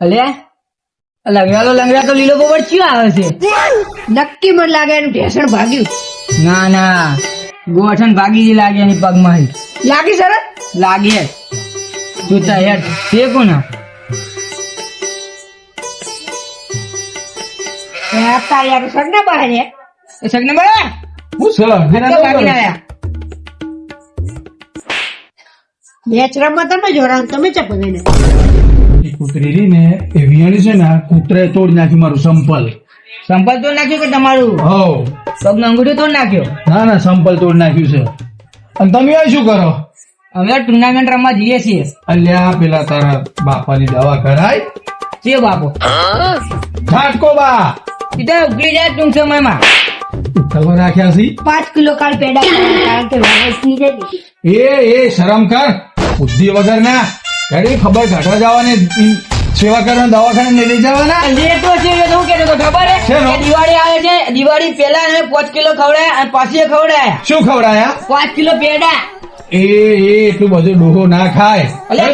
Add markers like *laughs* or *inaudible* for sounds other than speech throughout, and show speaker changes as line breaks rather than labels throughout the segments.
અલે? લંગડાલો લંગડા તો લીલો પોપટ ચિયો આવે છે?
નક્કી મને લાગે એનું ઢેસણ ભાગ્યું.
ના ના. ગોઠણ ભાગી જ લાગે એની પગમાં.
લાગી સર
લાગે. તું તો હેડ તે કોણ?
તારી આગળ સગના બહાર
એ સગને બળે?
હું સર
તો ભાગીને
મેચ રમવા તમે જોડાણ તમે ચપ ગઈને
એ કૂતરી એ વિયાણી છે ને કૂતરાએ તોડી નાખ્યું મારું સંપલ.
સંપલ તોડ નાખ્યો કે તમારું?
હો
સબ અંગૂઠું તોડ નાખ્યો?
ના ના સંપલ તોડ નાખ્યું છે. અને તમે આ શું કરો?
અમે ટુર્નામેન્ટ રમવા જઈએ છીએ.
અલ્યા પેલા તારા બાપાની દવા કરાય.
છે બાપો.
ઝાટકો બા.
સીધા ઉકલી જાય ટૂંક સમયમાં.
ઉકલવા રાખ્યા છી.
પાંચ કિલો કાળ પેડા કારણ કે વેરાયટી જતી
એ એ શરમ કર. બુદ્ધિ વગર ના ઘડી ખબર ઘટવા જવાની સેવા કરવાના દવાખાને લઈ જવાના?
એ તો છે તો હું કહેતો હતો, ખબર છે? દિવાળી આવે છે દિવાળી પહેલા એને પાંચ કિલો ખવડાયા અને પાછી ખવડાયા.
શું ખવડાયા?
પાંચ કિલો પેડા.
એ એ એટલું બધું ડોહો ના ખાય.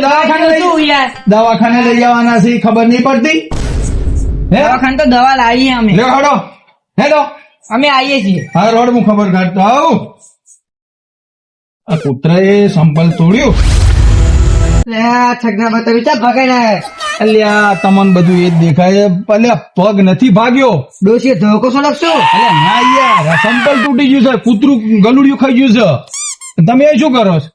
દવાખાને
શું
દવાખાને લઈ જવાના છે ખબર નહીં પડતી.
દવાખાને તો દવા લાવીએ અમે.
હેડો. હડો હેડો.
અમે આવીએ છીએ.
હા રોડ હું ખબર કાઢતો આવું. આ કૂતરાએ સંપલ તોડ્યું. અલ્યા તમને બધું એ જ દેખાય અલ્યા પગ નથી ભાગ્યો.
ડોસી ધોકો છો લખશો?
અલ્યા ના યાર સંપલ તૂટી ગયું છે. કૂતરું ગલુડિયું ખાઈ ગયું છે. તમે એ શું કરો છો?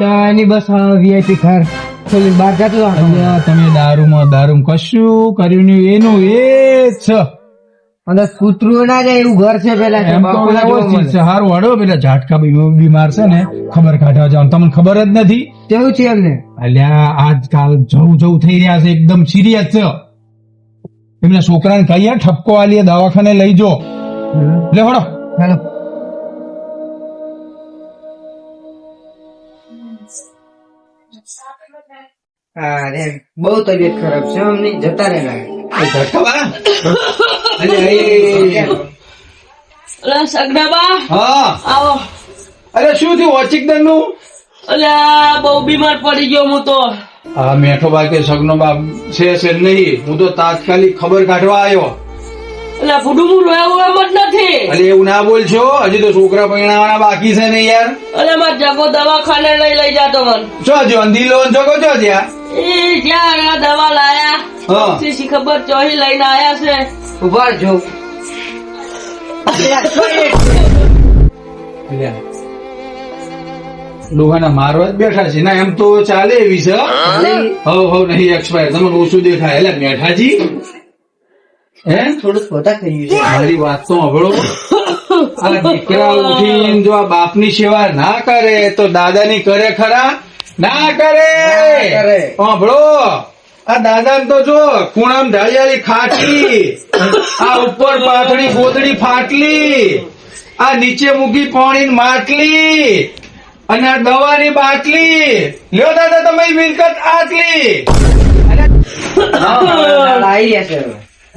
ચાની બસ વીઆઈપી ઘર. ખોલી બહાર જતો
અલ્યા તમે દારૂમાં દારૂ કશું કર્યું નહીં. એનું એ જ છે.
અંદર કૂતરું ના જાય એવું ઘર છે પેલા
હારું હડો પેલા ઝાટકા બીમાર છે ને ખબર કાઢવા જાવ તમને ખબર જ નથી?
કેવું છે એમને.
અલ્યા આજકાલ જવું જવું થઈ રહ્યા છે એકદમ સિરિયસ છે. એમના છોકરાને કહીએ ઠપકો આલીએ દવાખાને લઈ જો. લે હડો.
હેલો. અરે બહુ તબિયત ખરાબ છે અમને જતા રહેલા
ઝટકા
અલા સગડાબા.
હા.
આવો.
અરે શું થયું ઓચિકદનનું
અરે બહુ બીમાર પડી ગયો હું તો.
હા મેઠો બાકી સગનો બાપ છે છે નહીં. હું તો તાત્કાલિક ખબર કાઢવા આવ્યો.
એમ જ નથી.
અરે એવું ના બોલશો? હજી તો છોકરા પરણાવવાના બાકી છે ને યાર.
અલ્યા માર જગો દવાખાને લઈ લઈ જાતો મન.
જો જો અંધીલો જગો જો જ્યાં?
એ જ્યાં આ દવા લાયા.
હા.
શી ખબર ચોહી લઈને આયા છે.
ઊભા જો
ડોહાના મારવા જ બેઠા છે. ના એમ તો ચાલે એવી છે હવ હવ નહીં એક્સપાયર તમને ઓછું દેખાય. એટલે મેઠાજી હે
થોડું પોતા થઈ ગયું
મારી વાત તો સાંભળો આ દીકરા ઉઠીને જો આ બાપની સેવા ના કરે તો દાદાની કરે ખરા ના કરે
કરે.
સાંભળો આ દાદા તો જો ખૂણામ ઢાળિયાળી ખાટલી આ ઉપર પાથડી ગોદડી ફાટલી આ નીચે મૂકી પાણી માટલી અને આ દવાની બાટલી લ્યો દાદા તમે મિલકત આટલી
આવી જશે.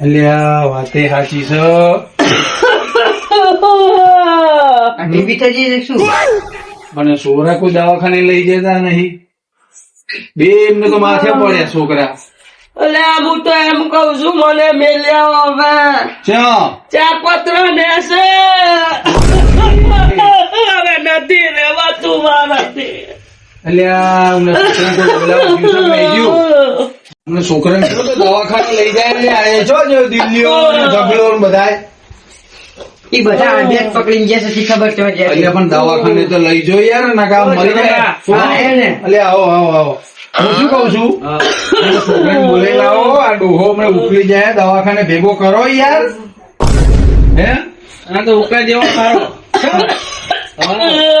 અલ્યા વાતે સાચી છે.
આ ટીવી થઈ જશે શું?
અને છોકરા કોઈ દવાખાને લઈ જતા નહીં. બે એમને તો માથે પડ્યા છોકરા.
અલ્યા હું તો એમ કઉ છું મને મેલ્યા હવે.
ચા.
ચાર પત્ર દેશે હવે નથી રેવાતું મારાથી
અલ્યા અમને છોકરાને ગયું તો દવાખાને લઈ જાય ને આ જો જો દિલ્હીઓ ઝઘડો ને બધાય?
બધા આંધે જ પકડીને જશે શી ખબર તો જાય.
અલ્યા પણ દવાખાને તો લઈ જો યાર ના કામ મરી
જાય. એ.
અલ્યા આવો આવો આવો. હું શું કઉ છું? છોકરાને બોલાવી લાવો આ ડોહો હમણાં ઉકળી જાય દવાખાને ભેગો કરો યાર. હે?
આ તો ઉકા જેવો સારો.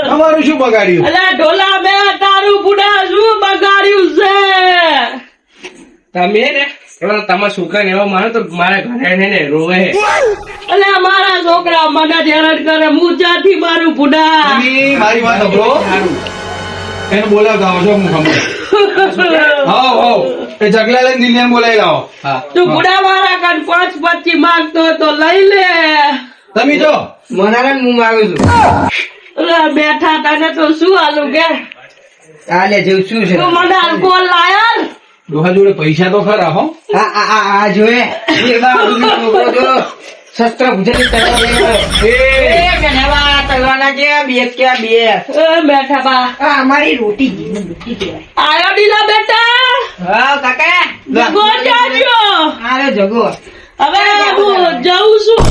તમારું શું બગાડ્યું?
અલા ઢોલા બે તારું બુડા શું બગાડ્યું છે?
તમે ને તમારા છોકરાને એવા માનો તો મારા ઘરે ને ને રોવે.
અલે મારા છોકરા મને હેરાન કરે હું જ્યાંથી મારું બુડા
મારી વાત સાંભળો. એને બોલાવતા આવો છો હું ખબર હાવ હાવ. એ જગલા લઈને દિલ્હી બોલાવી લાવો.
તું બુડા મારા કન પાંચ પચી માંગતો તો લઈ લે.
તમે જો.
મનારા હું માગું છું.
અલે બેઠા તને તો શું હાલું કે?
આલે જેવું શું છે?
તું મને alcohol લાયા?
ડોહા જોડે પૈસા તો ખરા હો.
આ આ જોએ શસ્ત્ર ગુજરાતી બે બે.
બેઠા બા.
અમારી રોટી
આયો દીલા બેટા.
હા કાકા.
જગો જાજો.
આરે જગો.
હવે હું જાઉં છું.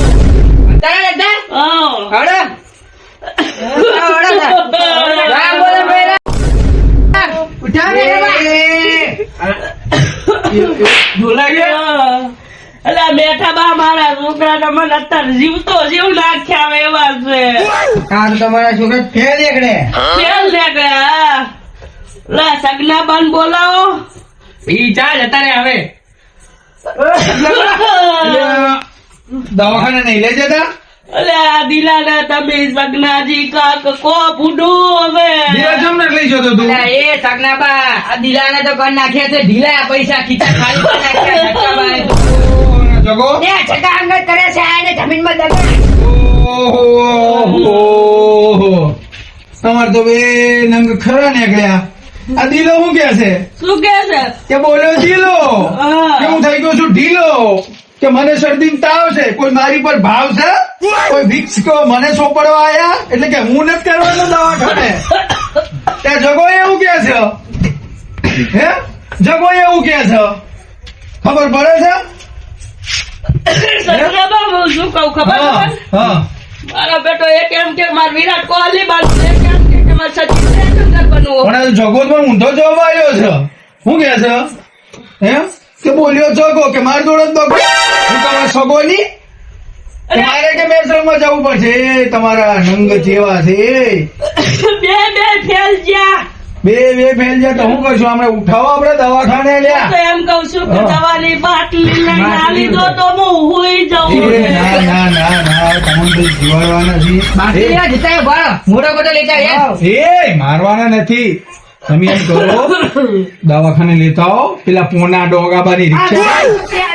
તારે દાદા
હા.
હડો હડો *laughs*
અલા બેઠા બા મારા છોકરા મને અત્યારે જીવતો જીવ નાખ્યા આવે એવા છે.
કાન તો તમારા છોકરા ફેલ દેખડે
ફેલ ને ગયા લા સગના બાન બોલાવો.
ઈ ચાલ અત્યારે આવે. *laughs*
દવાખાને નહીં લઈ જતા?
અલે દિલાના તમે સગનાજી કાક કો ફૂડું હવે.
દિવસ ને લઈ જતો તું.
એ સગનાબા આ દિલાને તો કર નાખ્યા છે ઢીલા પૈસા ખીચા ખાલી નાખ્યા
જગો.
એ છકા અંગત કરે છે આ એને જમીનમાં દગા
ઓહો તમાર તો બે નંગ ખરા નીકળ્યા. આ દિલો શું કે છે?
શું કે છે?
કે બોલ્યો દિલો
હું
થઈ ગયો છું ઢીલો. કે મને શરદી તાવ છે. કોઈ મારી પર ભાવ છે? કોઈ વિક્સ કે મને સોંપડવા આયા? એટલે કે હું નથી કરવાનો દવાખાને ત્યાં જગો એવું કે છે. હે? જગો એવું કે છે. ખબર પડે છે?
હું? શું કહું ખબર
હા
મારો બેટો એક એમ કે માર વિરાટ કોહલી બાજુ એક એમ કે કે માર સચિન તેંડુલકર બનવું.
પણ જગો પણ ઊંધો જવાબ આવ્યો છે. શું કે છે? હે? કે બોલ્યો જગો કે માર જોડે જ તમારા કે મારે માં જવું પડશે? તમારા નંગ જેવા છે.
બે બે ફેલ જ્યાં
બે બે ફેલ જાય તો હું કરશું આપણે ઉઠાવો આપણે દવાખાને
તો
લ્યા
એમ કઉ છું કે દવાની બાટલી લઈને દો તો હું હુઈ જાઉં
ના ના ના ના તમને તો
જીવાડવા
નથી
બાટલી જતા ભાડો મોટો મોટો લેતા
એ એ, મારવાના નથી. તમે એમ કરો *laughs* દવાખાને લેતા આવો. પેલા પોના ડોગાબાની રિક્ષા.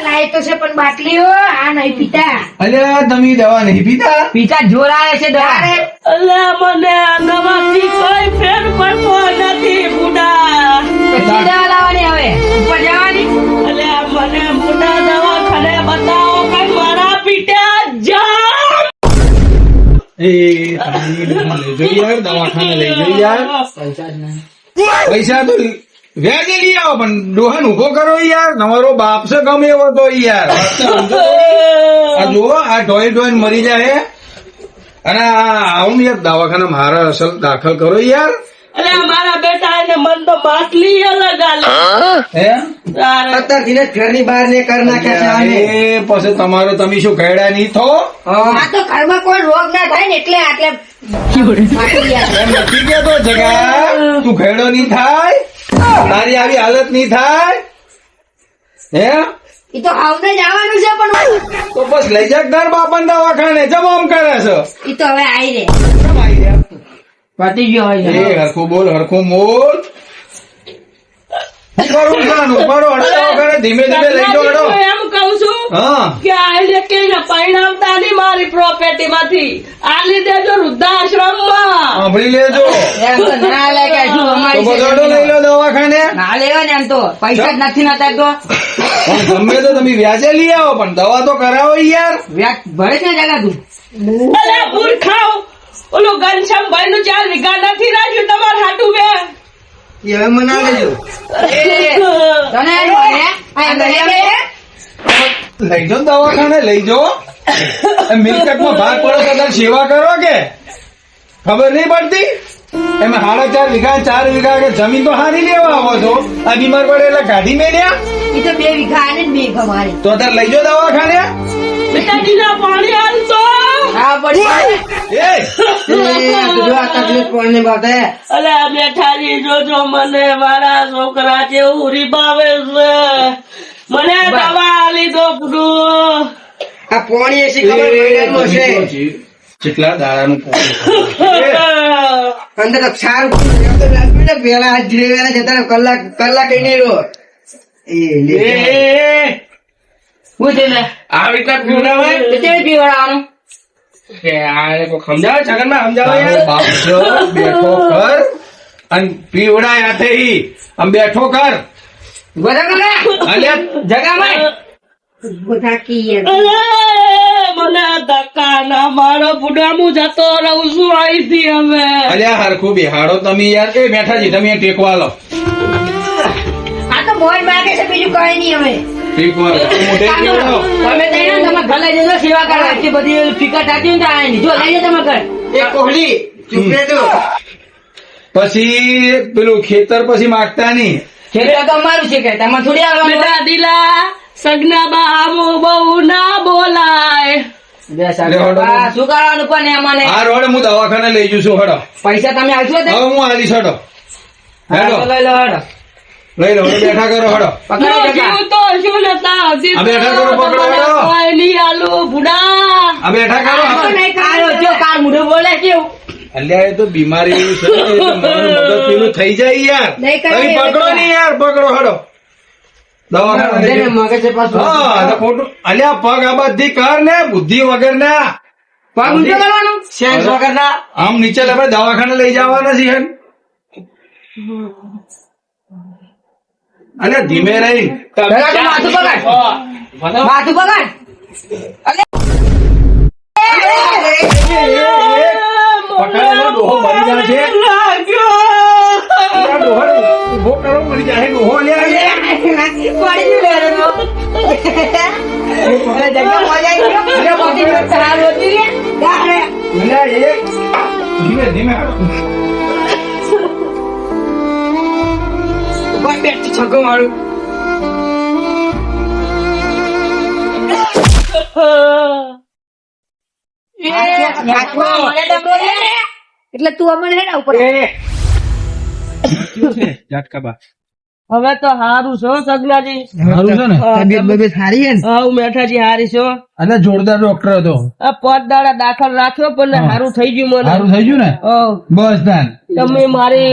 લાય તો છે પણ બાટલીઓ આ નહીં પીતા.
અલ્યા તમે દવા નહીં પીતા?
પીતા જોર છે દવા.
અરે.
મને આ નવાથી કોઈ ફેર પડતો નથી બુડા.
દવા લાવવાની હવે. ઉપર જવાની.
અલ્યા મને બુડા દવાખાને બતાવો કઈ મારા પીટ્યા જામ
એ તમે લઈ જઈ યાર દવાખાને લઈ જઈ યાર. પૈસા તો વ્યાજે લઈ આવો પણ ડોહન ઊભો કરો યાર. તમારો બાપ છે ગમે એવો તો યાર. આ જુઓ આ ઢોઈ ઢોઈ મરી જાય અને આ આવું યાર દવાખાના મારા અસલ દાખલ કરો યાર.
અલ્યા મારા બેટા એને મન તો બાટલી અલગ આલે
હે?
તારે.
અત્યારથી ઘરની બહાર ને કર નાખ્યા છે
એ પછી તમારો તમે શું કહેડા નહીં થો
હા.
આ તો ઘરમાં કોઈ રોગ ના થાય ને એટલે આટલે
નથી કેતો જગા? તું ખેડો નહીં થાય? તારી આવી હાલત નહીં થાય? હે?
એ તો આવને જવાનું છે પણ
તો બસ લઈ જા ઘર બાપન દવાખાને જમ આમ કરે છે.
ઈ તો હવે આઈ રે?
પતી ગયો હોય
એ હરખું બોલ હરખું બોલ કરું છું આનું? ઉપાડો, હળો ધીમે ધીમે લઈ જાઓ, હળો.
એમ કઉ છું કે આ રીતે પરિણામતા નહીં મારી પ્રોપર્ટી માંથી આલી દેજો વૃદ્ધાશ્રમમાં.
સાંભળી લેજો.
ના લે કે શું અમારી છે
લઈ લો દવાખાને.
ના લેવા ને એમ તો. પૈસા જ નથી નતા તો.
પણ ગમે તો તમે વ્યાજે લઈ આવો પણ દવા તો કરાવો યાર.
વ્યાજ ભરે છે ને જગા તું
મૂર્ખાઓ ઓલું ઘનશ્યામ ભાઈ નું ચાર વીઘા નથી રાખ્યું તમારે હાટું બે.
હવે મના?
લઈ જો. દવાખાને લઈ જો મિલકતમાં ભાગ પડો તો સેવા કરો કે? ખબર નહીં પડતી? એમાં સાડા ચાર વીઘા ચાર વીઘા કે જમીન તો હારી લેવા આવો છો. આ બીમાર પડે એટલે કાઢી મેળ્યા
એ તો બે વીઘા આને જ બે
તો તાર લઈ જો દવાખાને?
પાણી હાલતો.
હા પડી
એ!
એ, તું જો આ તકલીફ કોને બાતે
અલા બેઠાજી જોજો મને મારા છોકરા જેવું રીબાવે છે. મને દવા આલી દો
આ પોણી એસી ખબર મેડલમાં
કેટલા દાડાનું
અંદર સારું એમ તો લાગ્યું ને પેલા જતા કલાક કલાક ઈ નહીં રહ્યો. એ લે. છે
આવી રીતના
પીવડાવે. પીવડાવવાનું?
સમજાવે છગનમાં સમજાવે
તારો
યાર?
બાપ છે, બેઠો કર અને પીવડાય હાથે ઈ. આમ બેઠો કર. હરખું બિહાડો તમે યાર. એ બેઠાજી તમે ટેકવા લો
આ તો મોજ માગે છે બીજું કઈ નહીં હવે.
પછી પેલું ખેતર પછી માગતા નહીં.
ખેતર તો અમારું છે કે તમારે થોડી આવવાનું
દિલા સગના બામો બહુ ના બોલાય.
બે સાહેબ, આ શું કરવાનું પણ એમને
આ રોડ હું દવાખાને લઈ જઉં છું હડો.
પૈસા તમે આવશો
હું આવીશ હડો.
હા,
હેડો.
હેડો.
લઈ લો બેઠા કરો હડો.
પકડો
તો શું નતા હજી
આ બેઠા કરો, પકડો,
મને
હેડો.
કોઈ નહીં
આ બેઠા કરો
આ જો કાળ મોઢું બોલે કેવું?
અલ્યા એ તો બીમારી એવી છે ને, એ તો મારું મગજ પેલું થઈ જાય યાર. પકડો. નહીં યાર પકડો હડો. દવાખાને. ખોટું અલ્યા પગ આ બધી કર ને બુદ્ધિ વગર ના
પગ ઊંચો કરવાનું? સેન્સ વગરના.
આમ નીચે આપણે દવાખાને લઈ જવાના છીએ. અલ્યા ધીમે રહી.
માથું પકડ. માથું પકડ.
ધીમે ધીમે.
એટલે તું અમને હેડા ઉપર
હવે તો હારું છો સગનાજી
હારું છે ને?
તબિયત બબિયત સારી છે ને?
હા હું મેઠાજી હારી છો
અને જોરદાર ડોક્ટર હતો.
આ પાંચ દાડા દાખલ રાખ્યો પણ હારું થઈ ગયું મને.
સારું થઈ ગયું ને? બસ
તમે મારી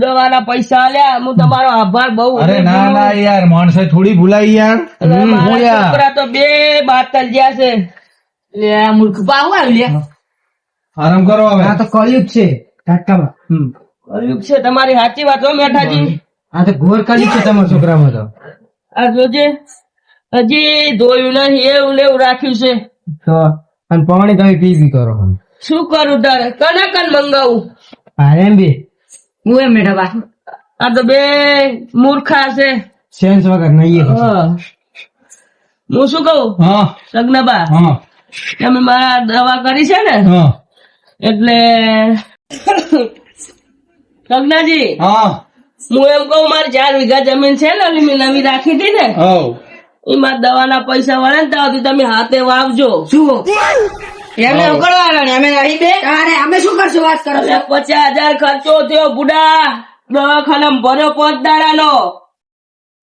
દવાના પૈસા આલ્યા. હું તમારો આભાર બહુ
અરે ના ના યાર માણસે થોડી ભૂલાઈ યાર.
છોકરા તો બે બાતલ જ્યાં છે.
લે આ મૂર્ખ. પાવ આવું લે
આરામ કરો હવે.
આ તો કળિયુગ છે ટાટકામાં હમ.
છે તમારી સાચી વાત હો મેઠાજી.
આ તો ઘોર કળિયુગ છે તમારા છોકરામાં તો.
આ જોજે હજી ધોયું નહીં એવું લેવું રાખ્યું છે.
તો અને પાણી તમે પી પી કરો.
શું કરું તારે? કને કન મંગાવું?
હા એમ બી. હું એમ બેઠા બા
આ તો બે મૂર્ખા છે.
સેન્સ વગર નહીં
હું. શું કહું?
હા.
સગનાબા
હા.
તમે મારા દવા કરી છે ને?
હા.
એટલે સગનાજી
હા.
હું એમ કહું મારી ચાર વીઘા જમીન છે ને ઓલી મેં નવી રાખી હતી ને એમાં દવાના પૈસા વળે ને તમે હાથે વાવજો.
શું એમને ઉકળવાના ને અમે અહીં બે.
અરે અમે શું કરશું વાત કરો છો?
પચાસ હજાર ખર્ચો થયો બુડા. દવાખાના ભર્યો પાંચ દાડાનો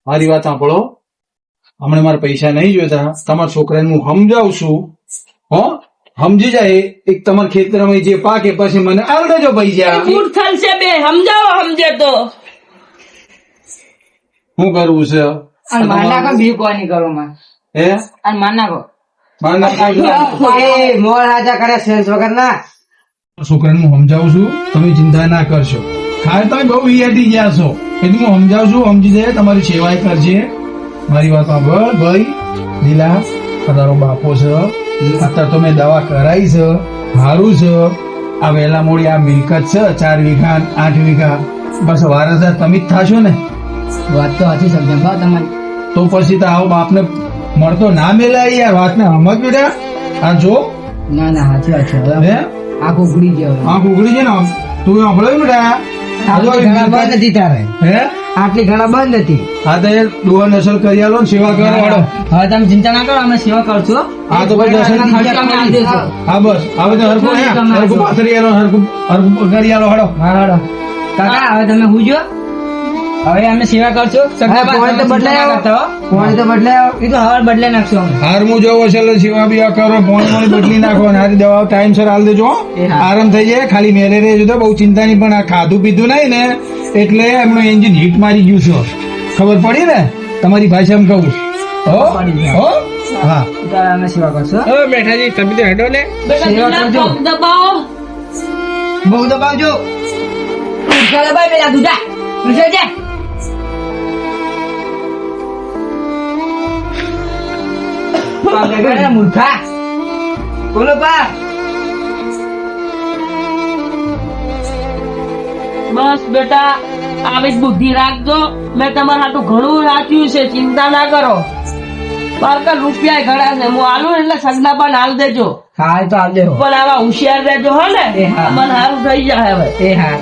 મારી વાત સાંભળો. હમણે મારા પૈસા નહીં જોઈતા તમારા છોકરાને હું સમજાવું છું. હો? સમજી જાય. એક તમારા ખેતરમાં જે પાકે પછી મને આલ દેજો પૈસા.
ફૂટ થશે બે. સમજાવો સમજે તો.
શું કરવું છે?
અને માના કો બી કોઈ કરો માં
હે?
અને માના નાખો.
છોકરાને હું સમજાવું છું તમે ચિંતા ના કરશો. તમે બહુ વીઆઈટી ગયા છો. એટલે હું સમજાવું છું સમજી જાય તમારી સેવાય કરજે. મારી વાત સાંભળ ભાઈ. લીલા તારો બાપો છે. અત્યારે તો મેં દવા કરાઈ છે. સારું છે. આ વહેલા મોડી આ મિલકત છે ચાર વીઘા આઠ વીઘા. બસ વારસદાર તમે જ થાશો ને?
વાત તો સાચી સમજણ તમારી
તો પછી તો આવો બાપને મળતો ના મેલાય યાર વાતને સમજ બેટા આ જો.
ના ના સાચી વાત છે. હવે આંખ ઉઘડી ગયો
આંખ ઉઘડી છે ને. તું સાંભળ્યું બેટા.
બંધ હતી તારે.
હે?
આટલી ઘણા બંધ હતી.
હા તો દુહા નસલ કરી આલો ને સેવા કરો હાડો
હવે તમે ચિંતા ના કરો અમે સેવા કરશું
હા. તો દર્શન. હા બસ. હવે તો હરકું હરકું પાથરી આલો હરકું હરકું કરી આલો હાડો.
કાકા હવે તમે હુજો. હવે અમે સેવા કરશું? પોણી તો બદલાય પોણી તો બદલાય એ તો હવે બદલાઈ નાખશું
હાર હું જોવો છે એટલે સેવા બી આ કરો પોણી પોણી બદલી નાખો અને હારી દવા ટાઈમ સર હાલ દેજો. આરામ થઈ જાય ખાલી મેલે રહેજો તો બહુ ચિંતા નહીં પણ આ ખાધું પીધું નહીં ને એટલે એમનું એન્જિન હીટ મારી ગયું છે. ખબર પડી ને? તમારી ભાષામાં કહું હો. હો?
અમે સેવા કરશું
તમે તો હેડો ને.
સેવા કરજો.
દબાવો.
બહુ દબાવજો. દબાઈ પેલા દુધા. મૂર્ખા? બોલો
બસ બેટા આવી જ બુદ્ધિ રાખજો. મેં તમારા હાટું ઘણું રાખ્યું છે ચિંતા ના કરો. મારા રૂપિયા ઘણા છે. હું આલું એટલે સગના પણ હાલ દેજો.
હા તો હાલ દેજો
પણ આવા હોશિયાર રહેજો હો ને. મને સારું થઈ જાય હવે.
એ હા.